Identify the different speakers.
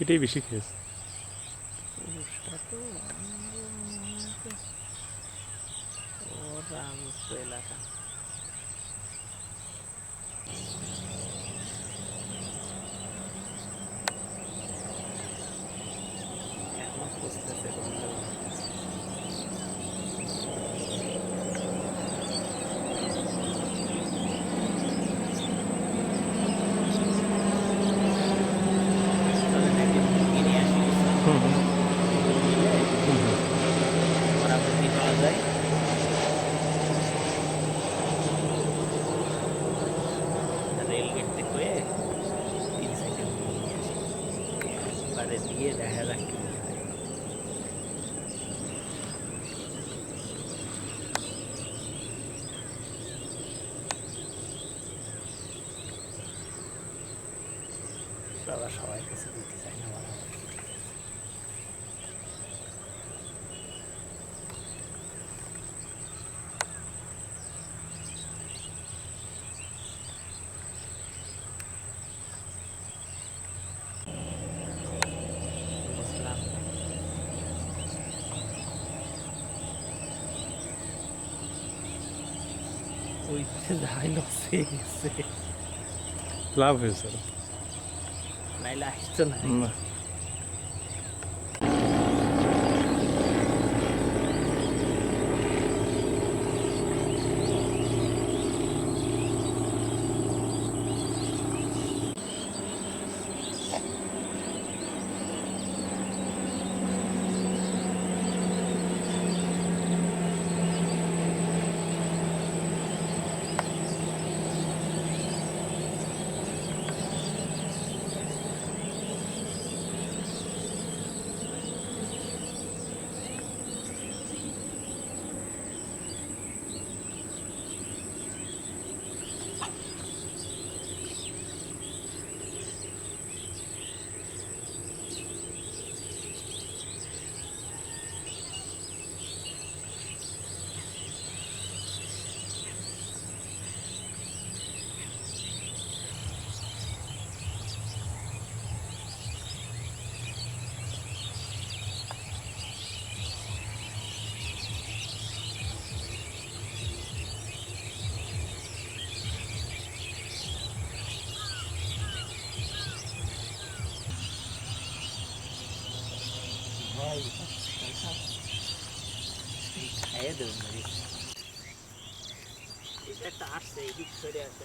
Speaker 1: এটাই বেশি খেয়েছে।
Speaker 2: এলাকা। এখনও খুঁজতেছে এবারে দিয়ে দেখা যাক সবাই কিছু দিতে চায় না বাবা বুঝলাম ওই যে যাইল সে গেছে।
Speaker 1: লাভ হয়েছে।
Speaker 2: নাইলে আসতো না। খাইয়ে দেবেন আসছে এদিক সরে আসে